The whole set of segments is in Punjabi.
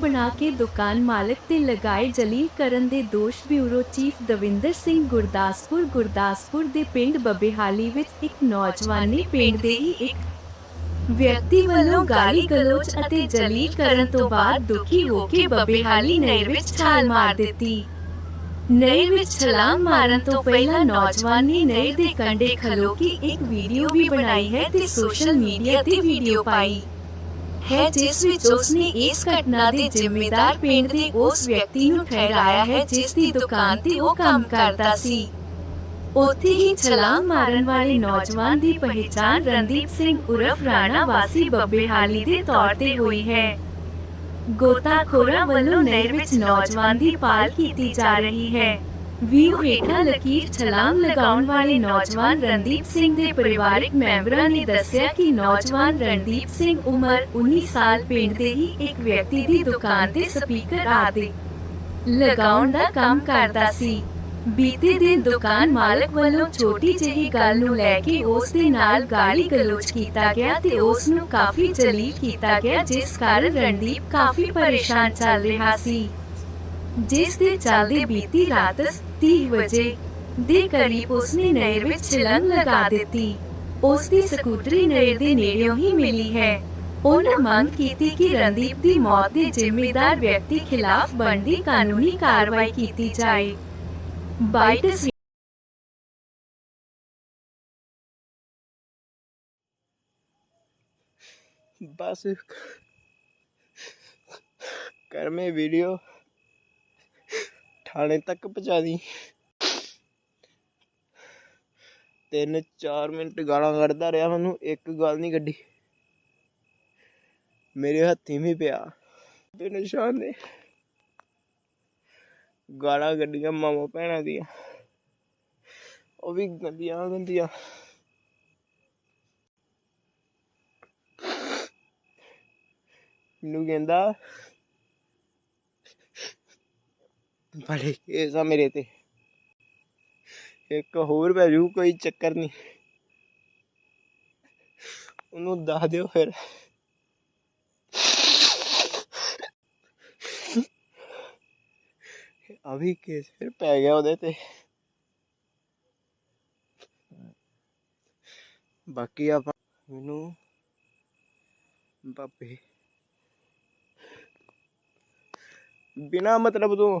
ਬਣਾ ਕੇ ਦੁਕਾਨ ਮਾਲਕ ਤੇ ਲਗਾਏ ਜਲੀਲ ਕਰਨ ਦੇ ਦੋਸ਼ ਬਿਊਰੋ ਚੀਫ ਦਵਿੰਦਰ ਸਿੰਘ ਗੁਰਦਾਸਪੁਰ ਗੁਰਦਾਸਪੁਰ ਦੇ ਪਿੰਡ ਬੱਬੇਹਾਲੀ ਵਿੱਚ ਇੱਕ ਨੌਜਵਾਨ ਨੇ ਪਿੰਡ ਦੇ ਹੀ ਇੱਕ ਵਿਅਕਤੀ ਵੱਲੋਂ ਗਾਲੀ ਗਲੋਚ ਅਤੇ ਜਲੀਲ ਕਰਨ ਤੋਂ ਬਾਅਦ ਦੁਖੀ ਹੋ ਕੇ ਬੱਬੇਹਾਲੀ ਨਹਿਰ ਵਿੱਚ ਛਾਲ ਮਾਰ ਦਿੱਤੀ। ਨਹਿਰ ਵਿੱਚ ਛਲਾਂਗ ਮਾਰਨ ਤੋਂ ਪਹਿਲਾਂ ਨੌਜਵਾਨ ਨੇ ਨਹਿਰ ਦੇ ਕੰਢੇ ਖਲੋ ਕੇ ਇੱਕ ਵੀਡੀਓ ਵੀ ਬਣਾਈ ਹੈ ਤੇ ਸੋਸ਼ਲ ਮੀਡੀਆ ਤੇ ਵੀਡੀਓ ਪਾਈ। ਹੈ, ਜਿਸ ਵਿੱਚ ਉਸਨੇ ਇਸ ਘਟਨਾ ਦੇ ਜ਼ਿੰਮੇਦਾਰ ਪਿੰਡ ਦੇ ਉਸ ਵਿਅਕਤੀ ਨੂੰ ਠਹਿਰਾਇਆ ਹੈ, ਜਿਸ ਦੀ ਦੁਕਾਨ ਤੇ ਉਹ ਕੰਮ ਕਰਦਾ ਸੀ। ਉੱਥੇ ਹੀ ਛਲਾਂਗ ਮਾਰਨ ਵਾਲੇ ਨੌਜਵਾਨ ਦੀ ਪਹਿਚਾਣ ਰਣਦੀਪ ਸਿੰਘ ਉਰਫ ਰਾਣਾ ਵਾਸੀ ਬੱਬੇਹਾਲੀ ਦੇ ਤੌਰ ਤੇ ਹੋਈ ਹੈ। ਗੋਤਾਖੋਰਾਂ ਵੱਲੋਂ ਨਹਿਰ ਵਿੱਚ ਨੌਜਵਾਨ ਦੀ ਪਾਲ ਕੀਤੀ ਜਾ ਰਹੀ ਹੈ। ਵੀਓ ਹੇਠਾਂ ਲਕੀਰ ਛਲਾਂਗ ਲਗਾਉਣ ਵਾਲੇ ਨੌਜਵਾਨ ਰਣਦੀਪ ਸਿੰਘ ਦੇ ਪਰਿਵਾਰਕ ਮੈਂਬਰਾਂ ਨੇ ਦੱਸਿਆ ਕਿ ਨੌਜਵਾਨ ਰਣਦੀਪ ਸਿੰਘ ਉਮਰ 19 ਸਾਲ, ਪਿੰਡ ਦੇ ਹੀ ਇੱਕ ਵਿਅਕਤੀ ਦੀ ਦੁਕਾਨ ਤੇ ਸਪੀਕਰ ਆਦਿ ਲਗਾਉਣ ਦਾ ਕੰਮ ਕਰਦਾ ਸੀ। ਬੀਤੇ ਦਿਨ ਦੁਕਾਨ ਮਾਲਕ ਵੱਲੋਂ ਛੋਟੀ ਜਿਹੀ ਗੱਲ ਨੂੰ ਲੈ ਕੇ ਉਸ ਦੇ ਨਾਲ ਗਾਲੀ ਗਲੋਚ ਕੀਤਾ ਗਿਆ ਤੇ ਉਸ ਨੂੰ ਕਾਫੀ ਜਲੀਲ ਕੀਤਾ ਗਿਆ, ਜਿਸ ਕਾਰਨ ਰਣਦੀਪ ਕਾਫੀ ਪਰੇਸ਼ਾਨ ਚੱਲ ਰਿਹਾ ਸੀ। ਜਿਸ ਦੇ ਚੱਲਦੇ ਬੀਤੀ ਰਾਤ 30 ਵਜੇ ਦੇ ਕਰੀਬ ਉਸਨੇ ਨਹਿਰ ਵਿੱਚ ਛਲੰਗ ਲਗਾ ਦਿੱਤੀ। ਉਸ ਦੀ ਸਕੂਟਰੀ ਨਹਿਰ ਦੇ ਨੇੜਿਓਂ ਹੀ ਮਿਲੀ ਹੈ। ਉਹਨਾਂ ਮੰਗ ਕੀਤੀ ਕਿ ਰਣਦੀਪ ਦੀ ਮੌਤ ਦੇ ਜ਼ਿੰਮੇਦਾਰ ਵਿਅਕਤੀ ਖਿਲਾਫ ਬਣਦੀ ਕਾਨੂੰਨੀ ਕਾਰਵਾਈ ਕੀਤੀ ਜਾਏ। ਬਾਈਟਸ ਬਸ। ਕਰ ਮੈਂ ਵੀਡੀਓ ਥਾਣੇ ਤੱਕ ਪਹੁੰਚਾ ਦੀ। ਤਿੰਨ ਚਾਰ ਮਿੰਟ ਗਾਲਾਂ ਕੱਢਦਾ ਰਿਹਾ ਮੈਨੂੰ, ਇੱਕ ਗੱਲ ਨਹੀਂ ਕੱਢੀ। ਮੇਰੇ ਹੱਥੀ ਵੀ ਪਿਆ। ਤੇ ਨਿਸ਼ਾਨ। ਨੇ ਗਾਲਾਂ ਕੱਢੀਆਂ ਮਾਮਾ ਭੈਣਾਂ ਦੀਆਂ। ਉਹ ਵੀ ਗੰਦੀਆਂ ਗੰਦੀਆਂ। ਮੈਨੂੰ ਕਹਿੰਦਾ ਬੜੇ ਕੇਸ ਆ ਮੇਰੇ ਤੇ। ਇੱਕ ਹੋਰ ਪੈ ਜੂ, ਕੋਈ ਚੱਕਰ ਨਹੀਂ। ਉਹਨੂੰ ਦੱਸ ਦਿਓ ਫਿਰ। ਆ ਕੇਸ ਫਿਰ ਪੈ ਗਿਆ ਉਹਦੇ ਤੇ। ਬਾਕੀ ਆਪਾਂ ਮੈਨੂੰ ਬਾਪੇ। ਬਿਨਾ ਮਤਲਬ ਤੋਂ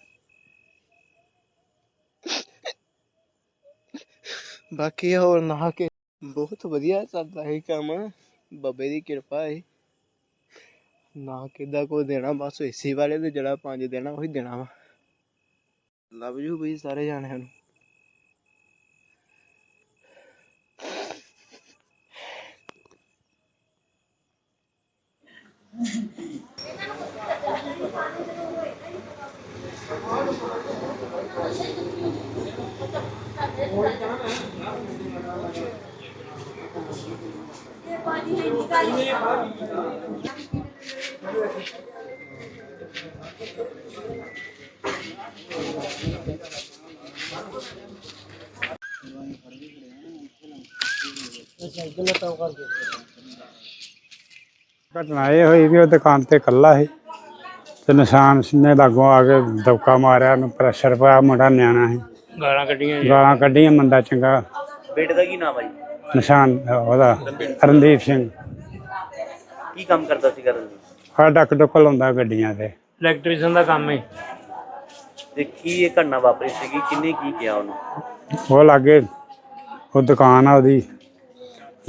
ਬਾਕੀ ਹੋਰ ਨਾ ਕਿ ਬਹੁਤ ਵਧੀਆ ਚੱਲਦਾ ਹੈ ਕੰਮ। ਬਾਬੇ ਦੀ ਕਿਰਪਾ ਹੈ ਨਾ ਕਿਦਾ ਕੋਈ ਦੇਣਾ, ਬਸ ਏਸੀ ਵਾਲੇ ਤੇ ਜਿਹੜਾ ਪੰਜ ਦੇਣਾ, ਉਹੀ ਦੇਣਾ ਵਾ। ਲਵ ਯੂ ਬਈ ਸਾਰੇ ਜਾਣਿਆਂ ਨੂੰ। ਘਟਨਾ ਇਹ ਹੋਈ ਵੀ ਉਹ ਦੁਕਾਨ ਤੇ ਇਕੱਲਾ ਸੀ ਤੇ ਨਿਸ਼ਾਨ ਨੇ ਲਾਗੋਂ ਆ ਕੇ ਦਬਕਾ ਮਾਰਿਆ, ਉਹਨੂੰ ਪ੍ਰੈਸ਼ਰ ਪਾਇਆ, ਮੁੰਡਾ ਨਿਆਣਾ ਸੀ। ਗਾਲਾਂ ਕੱਢੀਆਂ ਗਾਲਾਂ ਕੱਢੀਆਂ ਮੰਦਾ ਚੰਗਾ। ਬੇਟੇ ਦਾ ਕੀ ਨਾਮ ਹੈ ਜੀ? ਨਿਸ਼ਾਨ ਉਹਦਾ ਰਣਦੀਪ ਸਿੰਘ। ਕੀ ਕੰਮ ਕਰਦਾ ਸੀ ਕਰਨ ਜੀ ਆ ਡੱਕ ਡੁੱਕ ਲਾਉਂਦਾ ਗੱਡੀਆਂ ਤੇ। ਇਲੈਕਟ੍ਰੀਸ਼ੀਅਨ ਦਾ ਕੰਮ ਹੈ ਤੇ ਕੀ ਇਹ ਘਟਨਾ ਵਾਪਰੀ ਸੀਗੀ? ਕਿੰਨੇ ਕੀ ਕਿਹਾ ਉਹਨੂੰ? ਉਹ ਲਾਗੇ ਉਹ ਦੁਕਾਨ ਆ ਉਹਦੀ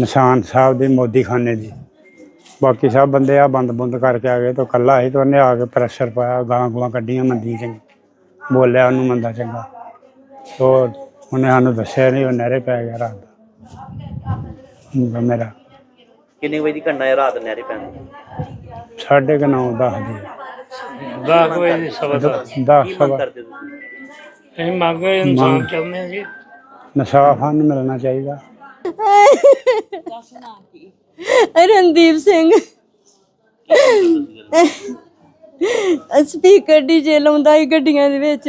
ਨਿਸ਼ਾਨ ਸਾਹਿਬ ਦੀ ਮੋਦੀ ਖਾਨੇ ਦੀ। ਬਾਕੀ ਸਭ ਬੰਦੇ ਆ ਬੰਦ ਬੰਦ ਕਰਕੇ ਆ ਗਏ ਤੇ ਇਕੱਲਾ ਸੀ ਤੇ ਉਹਨੇ ਆ ਕੇ ਪ੍ਰੈਸ਼ਰ ਪਾਇਆ ਗਾਲਾਂ ਗੂਲਾਂ ਕੱਢੀਆਂ ਮੰਦੀ ਚੰਗੀ। ਬੋਲਿਆ ਉਹਨੂੰ ਮੰਦਾ ਚੰਗਾ। ਤੋ ਉਹਨੇ ਸਾਨੂੰ ਦੱਸਿਆ ਨਹੀਂ ਉਹ ਨਹਿਰੇ ਪੈ ਗਿਆ ਰਾਤ ਦਾ। ਮੇਰਾ ਕਿੰਨੇ ਵਜੇ ਦੀ ਘਟਨਾ ਹੈ ਰਾਤ ਨਹਿਰੇ ਪੈਣ ਦੀ? ਸਾਢੇ ਕੁ ਨੌ ਦਸ ਦੀ। ਦਾ ਕੋਈ ਸਵਾ ਦਸ। ਕੀ ਮੰਗ ਸਵਾ ਕਰਦੇ ਤੁਸੀਂ? ਅਸੀਂ ਮੰਗ ਇਨਸਾਨ ਚਾਹੁੰਦੇ ਹਾਂ ਜੀ। ਨਸ਼ਾ ਸਾਨੂੰ ਮਿਲਣਾ ਚਾਹੀਦਾ। ਰਣਦੀਪ ਸਿੰਘ। ਸਪੀਕਰ ਡੀਜੇ ਲਾਉਂਦਾ ਸੀ ਗੱਡੀਆਂ ਦੇ ਵਿੱਚ।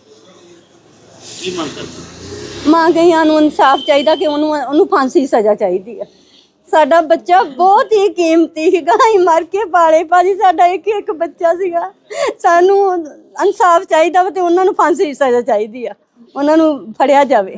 ਕੀ ਮੰਗ ਕਰਦੇ ਮਾਂ ਗਈਆਂ ਨੂੰ ਇਨਸਾਫ ਚਾਹੀਦਾ ਕਿ ਉਹਨੂੰ ਉਹਨੂੰ ਫਾਂਸੀ ਦੀ ਸਜ਼ਾ ਚਾਹੀਦੀ ਹੈ। ਸਾਡਾ ਬੱਚਾ ਬਹੁਤ ਹੀ ਕੀਮਤੀ ਸੀਗਾ। ਅਸੀਂ ਮਰ ਕੇ ਪਾਲੇ। ਭਾਜੀ, ਸਾਡਾ ਇੱਕ ਇੱਕ ਬੱਚਾ ਸੀਗਾ। ਸਾਨੂੰ ਇਨਸਾਫ ਚਾਹੀਦਾ ਵਾ ਤੇ ਉਹਨਾਂ ਨੂੰ ਫਾਂਸੀ ਦੀ ਸਜ਼ਾ ਚਾਹੀਦੀ ਆ। ਉਹਨਾਂ ਨੂੰ ਫੜਿਆ ਜਾਵੇ।